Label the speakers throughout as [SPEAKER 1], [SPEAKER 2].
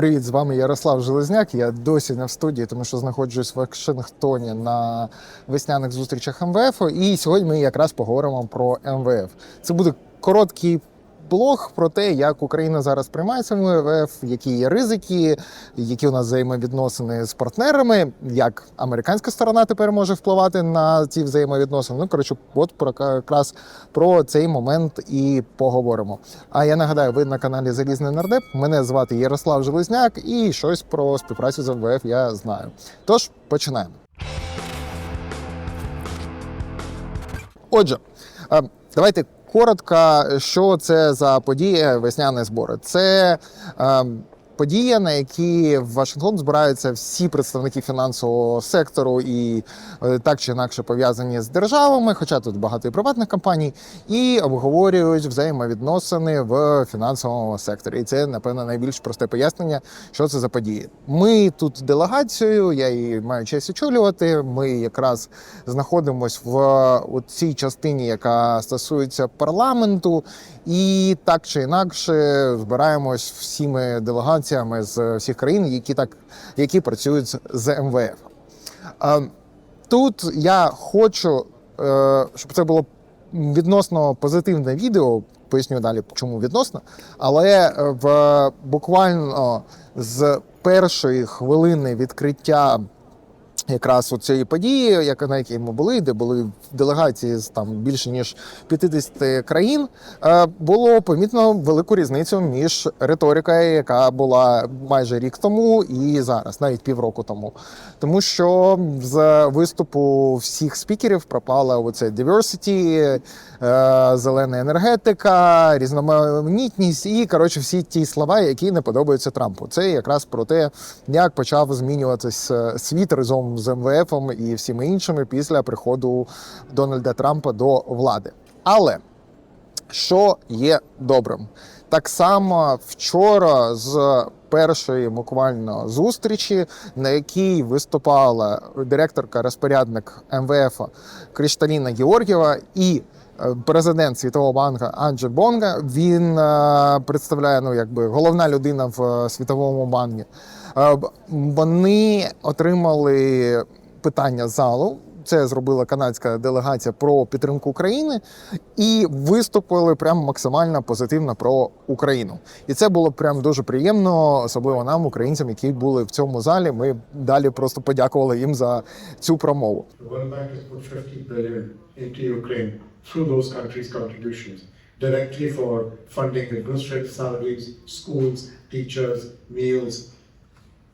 [SPEAKER 1] Привіт, з вами Ярослав Железняк. Я досі не в студії, тому що знаходжусь в Вашингтоні на весняних зустрічах МВФ. І сьогодні ми якраз поговоримо про МВФ. Це буде короткий блог про те, як Україна зараз приймається в МВФ, які є ризики, які у нас взаємовідносини з партнерами, як американська сторона тепер може впливати на ці взаємовідносини. Ну коротше, от про якраз про цей момент і поговоримо. А я нагадаю, ви на каналі Залізний Нардеп. Мене звати Ярослав Железняк, і щось про співпрацю з МВФ я знаю. Тож починаємо. Отже, давайте коротко, що це за подія весняні збори. Це е, подія, на які в Вашингтон збираються всі представники фінансового сектору і е, так чи інакше пов'язані з державами, хоча тут багато і приватних компаній, і обговорюють взаємовідносини в фінансовому секторі. І це, напевно, найбільш просте пояснення, що це за події. Ми тут делегацією, я її маю честь очолювати. Ми якраз знаходимось в цій частині, яка стосується парламенту, і так чи інакше збираємось всіми делегаціями з всіх країн, які так які працюють з- МВФ. Е, Тут я хочу, е, щоб це було відносно позитивне відео. Поясню далі, чому відносно. Але е, в буквально з першої хвилини відкриття якраз у цієї події, яка на якій ми були, де були делегації з там більше ніж 50 країн, е, було помітно велику різницю між риторикою, яка була майже рік тому, і зараз, навіть півроку тому. Тому що з виступу всіх спікерів пропала оце diversity, е, зелена енергетика, різноманітність і коротше всі ті слова, які не подобаються Трампу. Це якраз про те, як почав змінюватися світ разом з МВФом і всіми іншими після приходу Дональда Трампа до влади. Але що є добрим? Так само вчора з першої буквально зустрічі, на якій виступала директорка-розпорядник МВФ Кришталіна Георгієва і е, президент Світового банку Анджі Бонга. Він е, представляє ну, якби головна людина в е, Світовому банку. Е, Вони отримали питання залу. Це зробила канадська делегація про підтримку України і виступили прям максимально позитивно про Україну. І це було прям дуже приємно, особливо нам, українцям, які були в цьому залі. Ми далі просто подякували їм за цю промову.
[SPEAKER 2] The World Bank has put 50 billion into Ukraine through those countries' directly for funding administrative salaries, schools, teachers, meals,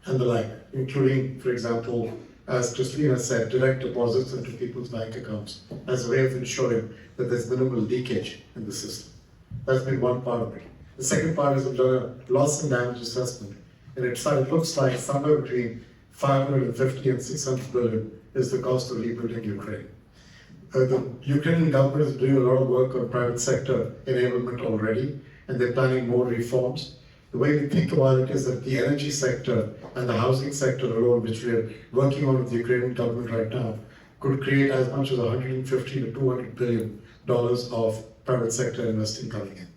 [SPEAKER 2] and the like, including, for example, as Christina said, direct deposits into people's bank accounts as a way of ensuring that there's minimal leakage in the system. That's been one part of it. The second part is we've done a loss and damage assessment, and it, looks like somewhere between 550 and 600 billion is the cost of rebuilding Ukraine. Uh, the Ukrainian government is doing a lot of work on private sector enablement already, and they're planning more reforms. The way we think about it is that the energy sector and the housing sector alone, which we are working on with the Ukrainian government right now, could create as much as 150 to 200 billion dollars of private sector investing coming in.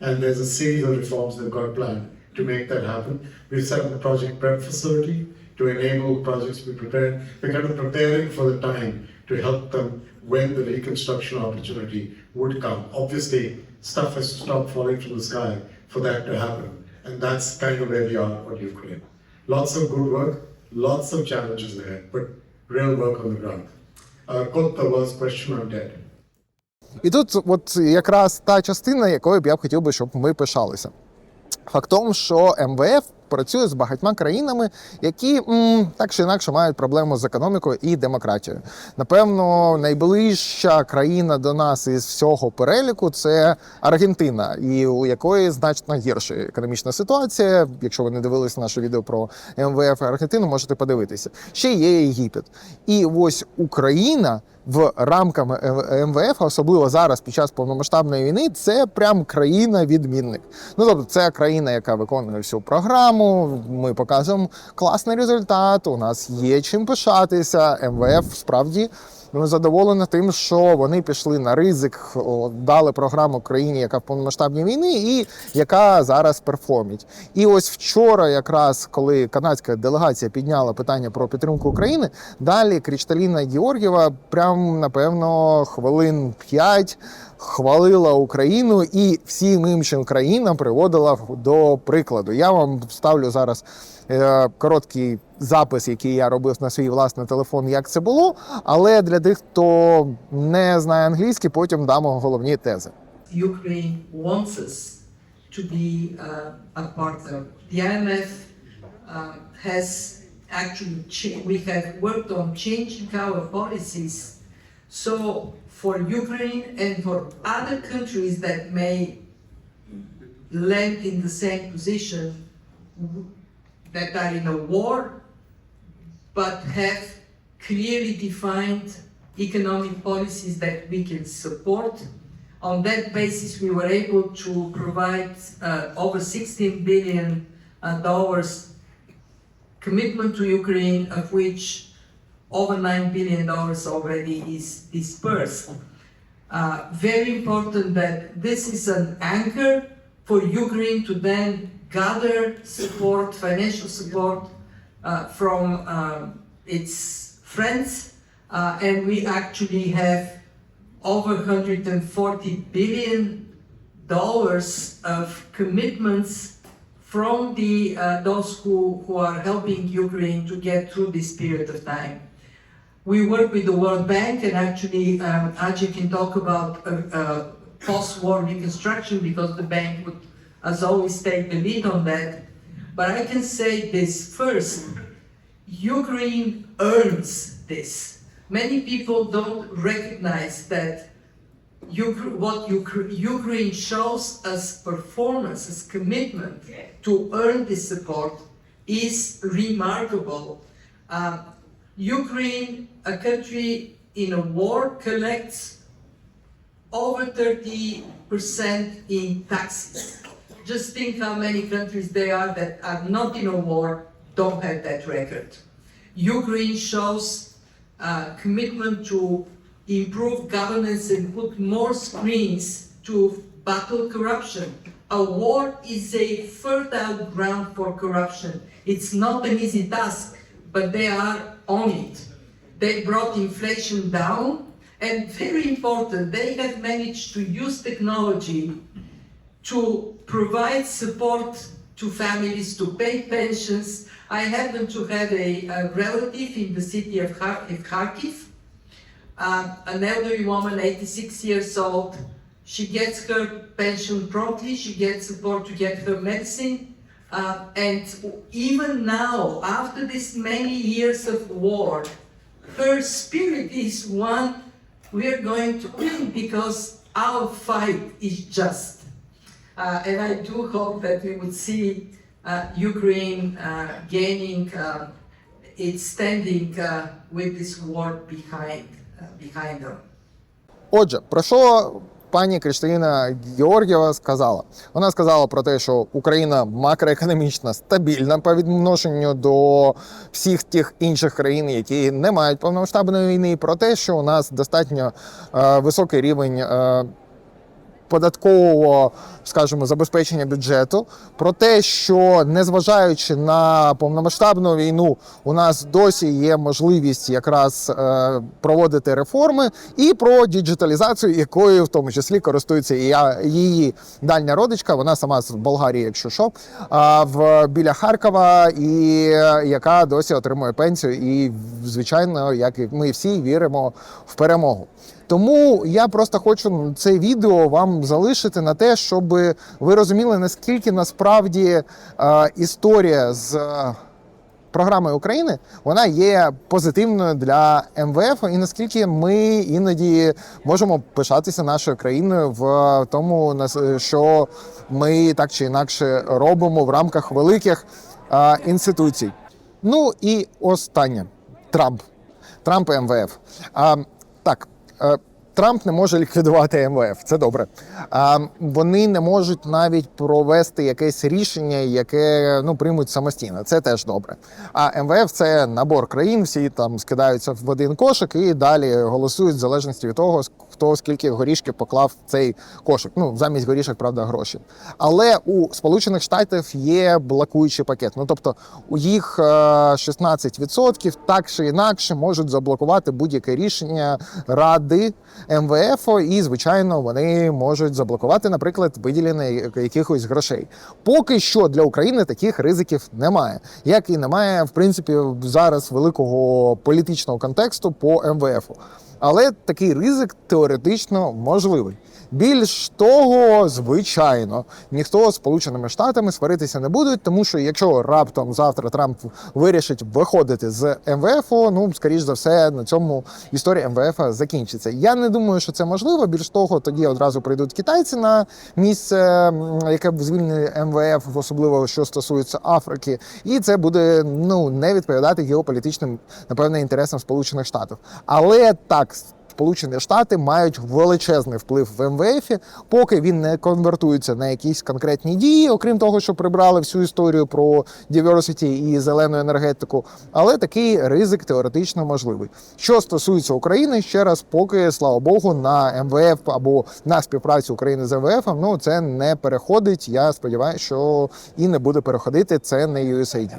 [SPEAKER 2] And there's a series of reforms they've got planned to make that happen. We've set up the project prep facility to enable projects to be prepared. We're kind of preparing for the time to help them when the reconstruction opportunity would come. Obviously, stuff has to stop falling from the sky for that to happen. And that's kind of where we are what you've created. Lots of good work, lots of challenges ahead, but real work on the ground. Uh, Kotta was question on debt.
[SPEAKER 1] І тут, от якраз та частина, якою б я б хотів би, щоб ми пишалися. Факт в тому, що МВФ працює з багатьма країнами, які так чи інакше мають проблему з економікою і демократією. Напевно, найближча країна до нас із всього переліку це Аргентина, і у якої значно гірша економічна ситуація. Якщо ви не дивилися наше відео про МВФ Аргентину, можете подивитися. Ще є Єгипет. І ось Україна в рамках МВФ, особливо зараз під час повномасштабної війни, це прям країна-відмінник. Ну тобто, це країна, яка виконує всю програму. Ми показуємо класний результат. У нас є чим пишатися. МВФ справді Ми задоволені тим, що вони пішли на ризик, дали програму країні, яка в повномасштабній війні, і яка зараз перформить. І ось вчора, якраз коли канадська делегація підняла питання про підтримку України, далі Крішталіна Георгієва прям напевно хвилин 5 хвалила Україну і всім іншим країнам приводила до прикладу. Я вам ставлю зараз короткий запис, який я робив на свій власний телефон, як це було. Але для тих, хто не знає англійський, потім дамо головні тези.
[SPEAKER 3] Ukraine wants us to be uh, a partner. The IMF uh, has actually we have worked on changing our policies so for Ukraine and for other countries that may land in the same position that are in a war but have clearly defined economic policies that we can support. On that basis, we were able to provide uh, over 16 billion uh, dollars commitment to Ukraine, of which over 9 billion dollars already is dispersed. Uh, very important that this is an anchor for Ukraine to then gather support, financial support uh, from um, its friends, uh, and we actually have over 140 billion dollars of commitments from the uh, those who, who are helping Ukraine to get through this period of time. We work with the World Bank, and actually, um, Ajay can talk about uh, uh, post-war reconstruction because the bank would, as always, take the lead on that. But I can say this first: Ukraine earns this. Many people don't recognize that what Ukraine shows as performance, as commitment to earn this support is remarkable. Um, Ukraine, a country in a war, collects over 30% in taxes. Just think how many countries there are that are not in a war, don't have that record. Ukraine shows uh, commitment to improve governance and put more screens to battle corruption. A war is a fertile ground for corruption. It's not an easy task, but they are on it. They brought inflation down, and very important, they have managed to use technology to provide support to families to pay pensions. I happen to have a, a relative in the city of, Kharkiv, uh, an elderly woman, 86 years old. She gets her pension promptly, she gets support to get her medicine. Uh, and even now, after this many years of war, her spirit is one we are going to win because our fight is just. Uh, and I do hope that we would see uh, Ukraine uh, gaining its standing with this war behind, behind them.
[SPEAKER 1] Отже, про що пані Кришталіна Георгієва сказала? Вона сказала про те, що Україна макроекономічно стабільна по відношенню до всіх тих інших країн, які не мають повномасштабної війни, про те, що у нас достатньо е, високий рівень. Е, податкового, скажімо, забезпечення бюджету, про те, що незважаючи на повномасштабну війну, у нас досі є можливість якраз е, проводити реформи, і про діджиталізацію, якою в тому числі користується і її дальня родичка. Вона сама з Болгарії, якщо що, в біля Харкова, і е, яка досі отримує пенсію. І звичайно, як і ми всі віримо в перемогу. Тому я просто хочу це відео вам залишити на те, щоб ви розуміли, наскільки насправді е, історія з е, програмою України вона є позитивною для МВФ, і наскільки ми іноді можемо пишатися нашою країною в тому, що ми так чи інакше робимо в рамках великих е, інституцій. Ну і останнє Трамп. Трамп і МВФ. А, так, е, Трамп не може ліквідувати МВФ. Це добре. А вони не можуть навіть провести якесь рішення, яке ну приймуть самостійно. Це теж добре. А МВФ це набор країн, всі там скидаються в один кошик і далі голосують в залежності від того, хто скільки горішків поклав цей кошик. Ну замість горішок, правда, гроші. Але у Сполучених Штатів є блокуючий пакет. Ну тобто у їх е, 16% так чи інакше можуть заблокувати будь-яке рішення ради МВФ, і звичайно вони можуть заблокувати, наприклад, виділення якихось грошей. Поки що для України таких ризиків немає, як і немає, в принципі, зараз великого політичного контексту по МВФ. Але такий ризик теоретично можливий. Більш того, звичайно, ніхто з Сполученими Штатами сваритися не буде, тому що якщо раптом завтра Трамп вирішить виходити з МВФ, ну скоріш за все на цьому історія МВФ закінчиться. Я не думаю, що це можливо. Більш того, тоді одразу прийдуть китайці на місце, яке б звільнили МВФ, особливо що стосується Африки, і це буде ну не відповідати геополітичним, напевне, інтересам Сполучених Штатів. Але так. Сполучені Штати мають величезний вплив в МВФ, поки він не конвертується на якісь конкретні дії, окрім того, що прибрали всю історію про diversity і зелену енергетику. Але такий ризик теоретично можливий. Що стосується України, ще раз, поки слава Богу, на МВФ або на співпрацю України з МВФ, ну це не переходить. Я сподіваюся, що і не буде переходити. Це не USAID.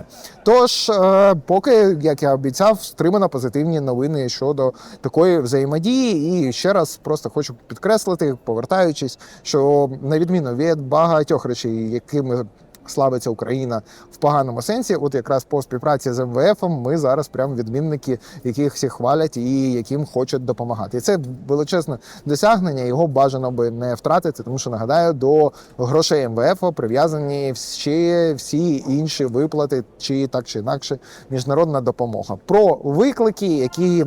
[SPEAKER 1] Тож, е, поки, як я обіцяв, стримано позитивні новини щодо такої взаємодії. І ще раз просто хочу підкреслити, повертаючись, що на відміну від багатьох речей, якими славиться Україна в поганому сенсі, от якраз по співпраці з МВФ ми зараз прям відмінники, яких всі хвалять і яким хочуть допомагати. І це величезне досягнення. Його бажано би не втратити, тому що нагадаю, до грошей МВФ прив'язані ще всі інші виплати, чи так чи інакше міжнародна допомога. Про виклики, які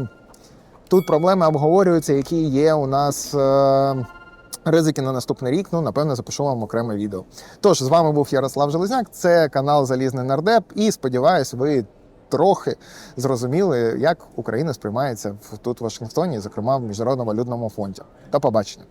[SPEAKER 1] тут проблеми обговорюються, які є у нас. Е- Ризики на наступний рік, ну напевно, запишу вам окреме відео. Тож з вами був Ярослав Железняк, це канал Залізний Нардеп, і сподіваюсь, ви трохи зрозуміли, як Україна сприймається тут в Вашингтоні, зокрема в міжнародному валютному фонді. До побачення.